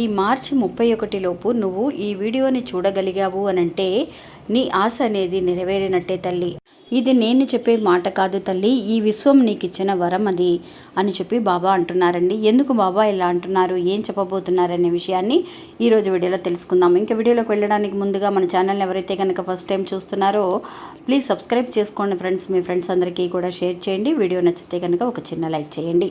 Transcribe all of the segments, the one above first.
ఈ మార్చి ముప్పై ఒకటిలోపు నువ్వు ఈ వీడియోని చూడగలిగావు అని అంటే నీ ఆశ అనేది నెరవేరినట్టే తల్లి. ఇది నేను చెప్పే మాట కాదు తల్లి ఈ విశ్వం నీకు ఇచ్చిన వరం అది అని చెప్పి బాబా అంటున్నారండి. ఎందుకు బాబా ఇలా అంటున్నారు? ఏం చెప్పబోతున్నారనే విషయాన్ని ఈరోజు వీడియోలో తెలుసుకుందాం. ఇంకా వీడియోలోకి వెళ్ళడానికి ముందుగా మన ఛానల్ని ఎవరైతే కనుక ఫస్ట్ టైం చూస్తున్నారో ప్లీజ్ సబ్స్క్రైబ్ చేసుకోండి ఫ్రెండ్స్. మీ ఫ్రెండ్స్ అందరికీ కూడా షేర్ చేయండి. వీడియో నచ్చితే కనుక ఒక చిన్న లైక్ చేయండి.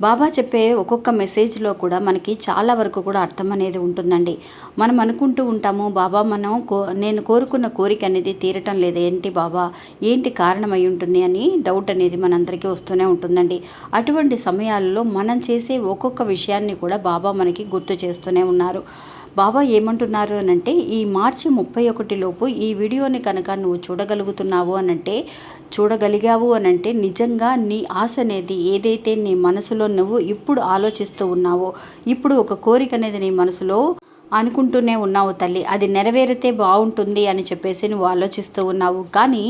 బాబా చెప్పే ఒక్కొక్క మెసేజ్లో కూడా మనకి చాలా వరకు కూడా అర్థం అనేది ఉంటుందండి. మనం అనుకుంటూ ఉంటాము బాబా మనం కో నేను కోరుకున్న కోరిక అనేది తీరటం లేదు. ఏంటి బాబా? ఏంటి కారణమై ఉంటుంది? అని డౌట్ అనేది మనందరికీ వస్తూనే ఉంటుందండి. అటువంటి సమయాల్లో మనం చేసే ఒక్కొక్క విషయాన్ని కూడా బాబా మనకి గుర్తు చేస్తూనే ఉన్నారు. బాబా ఏమంటున్నారు అని అంటే ఈ మార్చి ముప్పై ఒకటిలోపు ఈ వీడియోని కనుక నువ్వు చూడగలుగుతున్నావు అని అంటే చూడగలిగావు అనంటే నిజంగా నీ ఆశ అనేది ఏదైతే నీ మనసులో నువ్వు ఇప్పుడు ఆలోచిస్తూ ఉన్నావో ఇప్పుడు ఒక కోరిక అనేది నీ మనసులో అనుకుంటూనే ఉన్నావు తల్లి. అది నెరవేరితే బాగుంటుంది అని చెప్పేసి నువ్వు ఆలోచిస్తూ ఉన్నావు. కానీ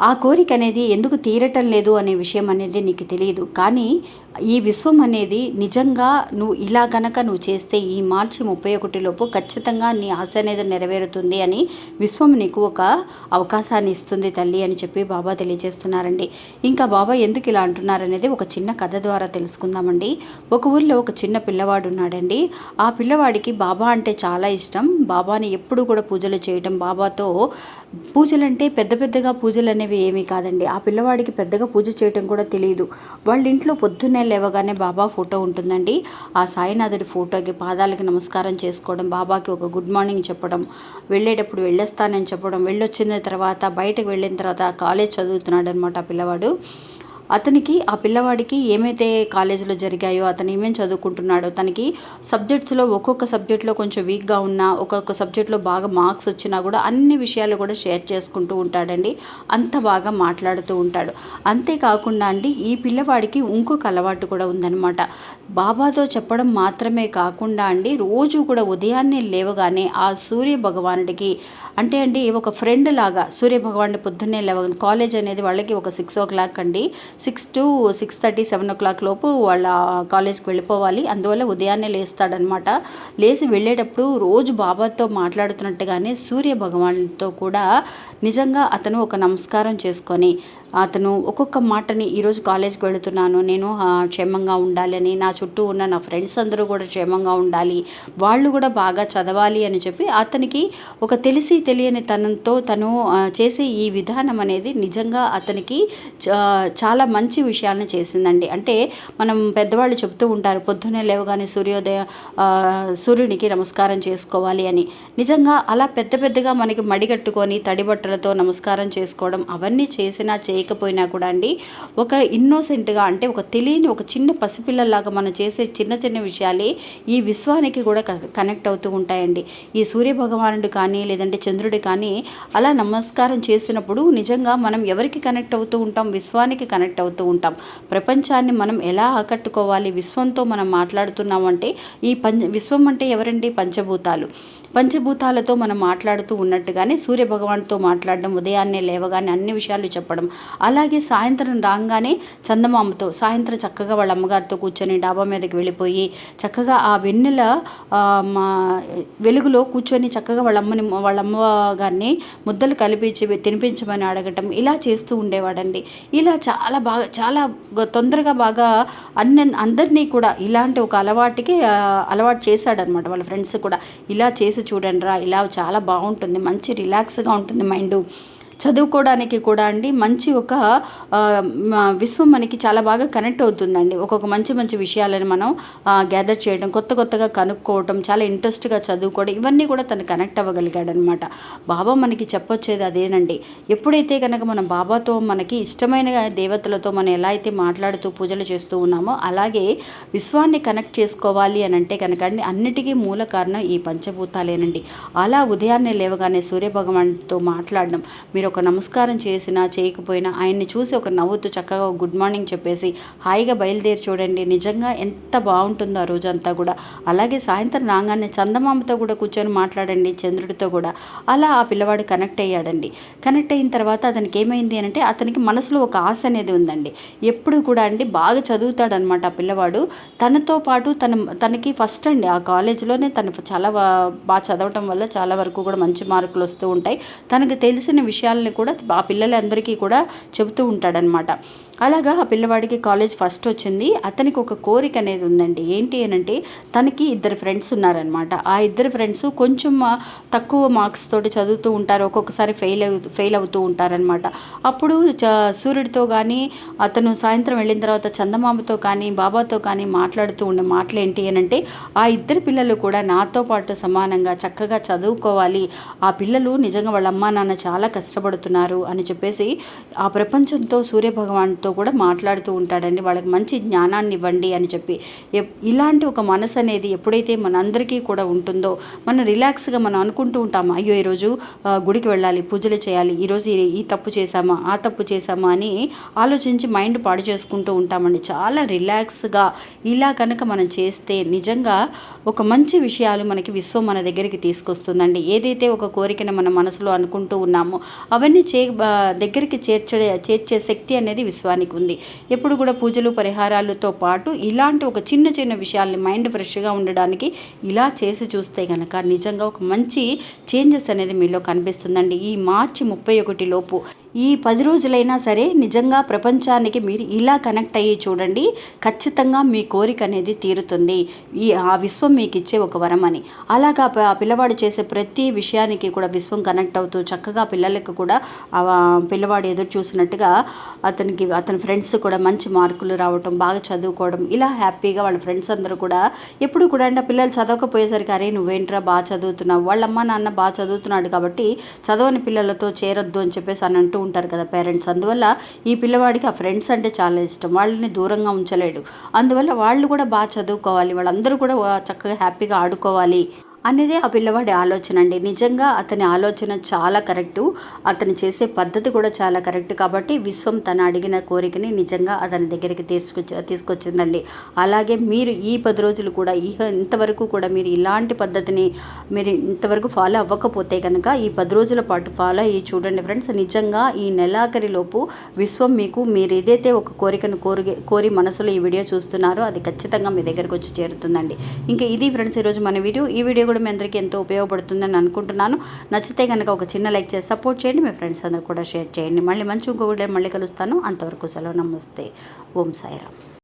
ఆ కోరిక అనేది ఎందుకు తీరటం లేదు అనే విషయం అనేది నీకు తెలియదు కానీ ఈ విశ్వం అనేది నిజంగా నువ్వు ఇలా గనక నువ్వు చేస్తే ఈ మార్చి ముప్పై ఒకటిలోపు ఖచ్చితంగా నీ ఆశ అనేది నెరవేరుతుంది అని విశ్వం నీకు ఒక అవకాశాన్ని ఇస్తుంది తల్లి అని చెప్పి బాబా తెలియజేస్తున్నారండి. ఇంకా బాబా ఎందుకు ఇలా అంటున్నారనేది ఒక చిన్న కథ ద్వారా తెలుసుకుందామండి. ఒక ఊళ్ళో ఒక చిన్న పిల్లవాడు ఉన్నాడండి. ఆ పిల్లవాడికి బాబా అంటే చాలా ఇష్టం. బాబాని ఎప్పుడు కూడా పూజలు చేయటం బాబాతో పూజలంటే పెద్ద పెద్దగా పూజలు అనేవి ఏమీ కాదండి. ఆ పిల్లవాడికి పెద్దగా పూజ చేయటం కూడా తెలియదు వాళ్ళ ఇంట్లో పొద్దున్నే లేవగానే బాబా ఫోటో ఉంటుందండి. ఆ సాయినాథుడి ఫోటోకి పాదాలకి నమస్కారం చేసుకోవడం బాబాకి ఒక గుడ్ మార్నింగ్ చెప్పడం వెళ్ళేటప్పుడు వెళ్ళొస్తానని చెప్పడం వెళ్ళొచ్చిన తర్వాత బయటకు వెళ్ళిన తర్వాత కాలేజ్ చదువుతున్నాడు అనమాట ఆ పిల్లవాడు. అతనికి ఆ పిల్లవాడికి ఏమైతే కాలేజీలో జరిగాయో అతను ఏమేమి చదువుకుంటున్నాడో తనకి సబ్జెక్ట్స్లో ఒక్కొక్క సబ్జెక్ట్లో కొంచెం వీక్గా ఉన్నా ఒక్కొక్క సబ్జెక్ట్లో బాగా మార్క్స్ వచ్చినా కూడా అన్ని విషయాలు కూడా షేర్ చేసుకుంటూ ఉంటాడండి. అంత బాగా మాట్లాడుతూ ఉంటాడు. అంతేకాకుండా అండి ఈ పిల్లవాడికి ఇంకొక అలవాటు కూడా ఉందన్నమాట. బాబాతో చెప్పడం మాత్రమే కాకుండా అండి రోజు కూడా ఉదయాన్నే లేవగానే ఆ సూర్య భగవానుడికి అంటే అండి ఒక ఫ్రెండ్ లాగా సూర్య భగవానుడి పొద్దున్నే లేవగానే కాలేజ్ అనేది వాళ్ళకి ఒక సిక్స్ ఓ క్లాక్ అండి six to six thirty seven o'clock లోపు వాళ్ళ కాలేజ్కి వెళ్ళిపోవాలి. అందువల్ల ఉదయాన్నే లేస్తాడనమాట లేచి వెళ్ళేటప్పుడు రోజు బాబాతో మాట్లాడుతున్నట్టుగానే సూర్య భగవాన్తో కూడా నిజంగా అతను ఒక నమస్కారం చేసుకొని అతను ఒక్కొక్క మాటని ఈరోజు కాలేజ్కి వెళుతున్నాను. నేను క్షేమంగా ఉండాలి అని నా చుట్టూ ఉన్న నా ఫ్రెండ్స్ అందరూ కూడా క్షేమంగా ఉండాలి. వాళ్ళు కూడా బాగా చదవాలి అని చెప్పి అతనికి ఒక తెలిసి తెలియని తనంతో తను చేసే ఈ విధానం అనేది నిజంగా అతనికి చాలా మంచి విషయాలను చేసిందండి. అంటే మనం పెద్దవాళ్ళు చెప్తూ ఉంటారు పొద్దున్నే లేవగానే సూర్యోదయ సూర్యునికి నమస్కారం చేసుకోవాలి అని. నిజంగా అలా పెద్ద పెద్దగా మనకి మడిగట్టుకొని తడి బట్టలతో నమస్కారం చేసుకోవడం అవన్నీ చేసినా చేయకపోయినా కూడా అండి ఒక ఇన్నోసెంట్గా అంటే ఒక తెలియని ఒక చిన్న పసిపిల్లలాగా మనం చేసే చిన్న చిన్న విషయాలే ఈ విశ్వానికి కూడా కనెక్ట్ అవుతూ ఉంటాయండి. ఈ సూర్య భగవానుడు కానీ లేదంటే చంద్రుడు కానీ అలా నమస్కారం చేసినప్పుడు నిజంగా మనం ఎవరికి కనెక్ట్ అవుతూ ఉంటాం? విశ్వానికి కనెక్ట్ అవుతూ ఉంటాం. ప్రపంచాన్ని మనం ఎలా ఆకట్టుకోవాలి? విశ్వంతో మనం మాట్లాడుతున్నామంటే ఈ పంచ విశ్వం అంటే ఎవరండి? పంచభూతాలు. పంచభూతాలతో మనం మాట్లాడుతూ ఉన్నట్టుగానే సూర్య భగవాన్తో మాట్లాడడం ఉదయాన్నే లేవగానే అన్ని విషయాలు చెప్పడం. అలాగే సాయంత్రం రాగానే చందమామతో సాయంత్రం చక్కగా వాళ్ళ అమ్మగారితో కూర్చొని డాబా మీదకి వెళ్ళిపోయి చక్కగా ఆ వెన్నెల మా వెలుగులో కూర్చొని చక్కగా వాళ్ళ అమ్మని వాళ్ళ అమ్మగారిని ముద్దలు కలిపించి తినిపించమని అడగటం ఇలా చేస్తూ ఉండేవాడండి. ఇలా చాలా బాగా చాలా తొందరగా బాగా అన్న అందరినీ కూడా ఇలాంటి ఒక అలవాటుకి అలవాటు చేశాడనమాట వాళ్ళ ఫ్రెండ్స్ కూడా. ఇలా చేసి చూడండి రా ఇలా చాలా బాగుంటుంది మంచి రిలాక్స్గా ఉంటుంది మైండ్. చదువుకోవడానికి కూడా అండి మంచి ఒక విశ్వం మనకి చాలా బాగా కనెక్ట్ అవుతుందండి. ఒక్కొక్క మంచి మంచి విషయాలను మనం గ్యాదర్ చేయడం కొత్త కొత్తగా కనుక్కోవడం చాలా ఇంట్రెస్ట్గా చదువుకోవడం ఇవన్నీ కూడా తను కనెక్ట్ అవ్వగలిగాడనమాట. బాబా మనకి చెప్పొచ్చేది అదేనండి. ఎప్పుడైతే కనుక మనం బాబాతో మనకి ఇష్టమైన దేవతలతో మనం ఎలా అయితే మాట్లాడుతూ పూజలు చేస్తూ ఉన్నామో అలాగే విశ్వాన్ని కనెక్ట్ చేసుకోవాలి అని అంటే కనుక అండి అన్నిటికీ మూల కారణం ఈ పంచభూతాలేనండి. అలా ఉదయాన్నే లేవగానే సూర్యభగవాన్తో మాట్లాడడం మీరు ఒక నమస్కారం చేసినా చేయకపోయినా ఆయన్ని చూసి ఒక నవ్వుతూ చక్కగా గుడ్ మార్నింగ్ చెప్పేసి హాయిగా బయలుదేరి చూడండి. నిజంగా ఎంత బాగుంటుందో ఆ రోజంతా కూడా. అలాగే సాయంత్రం రాగానే చందమామతో కూడా కూర్చొని మాట్లాడండి చంద్రుడితో కూడా. అలా ఆ పిల్లవాడు కనెక్ట్ అయ్యాడండి. కనెక్ట్ అయిన తర్వాత అతనికి ఏమైంది అని అంటే అతనికి మనసులో ఒక ఆశ అనేది ఉందండి. ఎప్పుడు కూడా అండి బాగా చదువుతాడనమాట ఆ పిల్లవాడు. తనతో పాటు తన తనకి ఫస్ట్ అండి ఆ కాలేజీలోనే తను చాలా బాగా చదవటం వల్ల చాలా వరకు కూడా మంచి మార్కులు వస్తూ ఉంటాయి. తనకు తెలిసిన విషయాలని కూడా ఆ పిల్లలందరికీ కూడా చెబుతూ ఉంటాడనమాట అలాగా ఆ పిల్లవాడికి కాలేజ్ ఫస్ట్ వచ్చింది. అతనికి ఒక కోరిక అనేది ఉందండి. ఏంటి అని అంటే తనకి ఇద్దరు ఫ్రెండ్స్ ఉన్నారనమాట ఆ ఇద్దరు ఫ్రెండ్స్ కొంచెం తక్కువ మార్క్స్ తోటి చదువుతూ ఉంటారు. ఒక్కొక్కసారి ఫెయిల్ అవు ఫెయిల్ అవుతూ ఉంటారనమాట అప్పుడు చ సూర్యుడితో కానీ అతను సాయంత్రం వెళ్ళిన తర్వాత చందమామతో కానీ బాబాతో కానీ మాట్లాడుతూ ఉండే మాటలు ఏంటి అని అంటే ఆ ఇద్దరు పిల్లలు కూడా నాతో పాటు సమానంగా చక్కగా చదువుకోవాలి. ఆ పిల్లలు నిజంగా వాళ్ళ అమ్మా నాన్న చాలా కష్టపడుతున్నారు అని చెప్పేసి ఆ ప్రపంచంతో సూర్యభగవాన్తో కూడా మాట్లాడుతూ ఉంటాడండి. వాళ్ళకి మంచి జ్ఞానాన్ని ఇవ్వండి అని చెప్పి. ఇలాంటి ఒక మనసు అనేది ఎప్పుడైతే మనందరికీ కూడా ఉంటుందో మనం రిలాక్స్గా మనం అనుకుంటూ ఉంటాము అయ్యో ఈరోజు గుడికి వెళ్ళాలి పూజలు చేయాలి ఈరోజు ఈ- ఈ తప్పు చేశామా ఆ తప్పు చేశామా అని ఆలోచించి మైండ్ పాడు చేసుకుంటూ ఉంటామండి. చాలా రిలాక్స్గా ఇలా కనుక మనం చేస్తే నిజంగా ఒక మంచి విషయాలు మనకి విశ్వం మన దగ్గరికి తీసుకొస్తుందండి. ఏదైతే ఒక కోరికను మన మనసులో అనుకుంటూ ఉన్నామో అవన్నీ చే దగ్గరికి చేర్చే చేర్చే శక్తి అనేది విశ్వానికి ఉంది. ఎప్పుడు కూడా పూజలు పరిహారాలతో పాటు ఇలాంటి ఒక చిన్న చిన్న విషయాల్ని మైండ్ ఫ్రెష్గా ఉండడానికి ఇలా చేసి చూస్తే కనుక నిజంగా ఒక మంచి చేంజెస్ అనేది మీలో కనిపిస్తుందండి. ఈ మార్చి ముప్పై ఒకటి లోపు ఈ పది రోజులైనా సరే నిజంగా ప్రపంచానికి మీరు ఇలా కనెక్ట్ అయ్యి చూడండి ఖచ్చితంగా మీ కోరిక అనేది తీరుతుంది. ఈ ఆ విశ్వం మీకు ఇచ్చే ఒక వరం అని. అలాగా ఆ పిల్లవాడు చేసే ప్రతి విషయానికి కూడా విశ్వం కనెక్ట్ అవుతూ చక్కగా పిల్లలకు కూడా కూడా పిల్లవాడు ఎదురు చూసినట్టుగా అతనికి అతని ఫ్రెండ్స్ కూడా మంచి మార్కులు రావటం బాగా చదువుకోవడం ఇలా హ్యాపీగా వాళ్ళ ఫ్రెండ్స్ అందరూ కూడా ఎప్పుడు కూడా అంటే ఆ పిల్లలు చదవకపోయేసరికి అరే నువ్వేంట్రా బాగా చదువుతున్నావు? వాళ్ళ అమ్మ నాన్న బాగా చదువుతున్నాడు కాబట్టి చదవని పిల్లలతో చేరొద్దు అని చెప్పేసి అని అంటూ ఉంటారు కదా పేరెంట్స్ అందువల్ల ఈ పిల్లవాడికి ఆ ఫ్రెండ్స్ అంటే చాలా ఇష్టం. వాళ్ళని దూరంగా ఉంచలేడు. అందువల్ల వాళ్ళు కూడా బాగా చదువుకోవాలి. వాళ్ళందరూ కూడా చక్కగా హ్యాపీగా ఆడుకోవాలి. అనేది ఆ పిల్లవాడి ఆలోచన అండి. నిజంగా అతని ఆలోచన చాలా కరెక్టు. అతను చేసే పద్ధతి కూడా చాలా కరెక్ట్ కాబట్టి విశ్వం తను అడిగిన కోరికని నిజంగా అతని దగ్గరికి తీసుకొచ్చి తీసుకొచ్చిందండి. అలాగే మీరు ఈ పది రోజులు కూడా ఈ ఇంతవరకు కూడా మీరు ఇలాంటి పద్ధతిని మీరు ఇంతవరకు ఫాలో అవ్వకపోతే కనుక ఈ పది రోజుల పాటు ఫాలో అయ్యి చూడండి ఫ్రెండ్స్. నిజంగా ఈ నెలాఖరిలోపు విశ్వం మీకు మీరు ఏదైతే ఒక కోరికను కోరి కోరి మనసులో ఈ వీడియో చూస్తున్నారో అది ఖచ్చితంగా మీ దగ్గరకు వచ్చి చేరుతుందండి. ఇంకా ఇది ఫ్రెండ్స్ ఈరోజు మన వీడియో. ఈ వీడియో కూడా మీ అందరికీ ఎంతో ఉపయోగపడుతుందని అనుకుంటున్నాను. నచ్చితే కనుక ఒక చిన్న లైక్ చేసి సపోర్ట్ చేయండి. మీ ఫ్రెండ్స్ అందరూ కూడా షేర్ చేయండి. మళ్ళీ మంచి ఇంకొకటి మళ్ళీ కలుస్తాను. అంతవరకు సెలవు. నమస్తే. ఓం సాయిరామ్.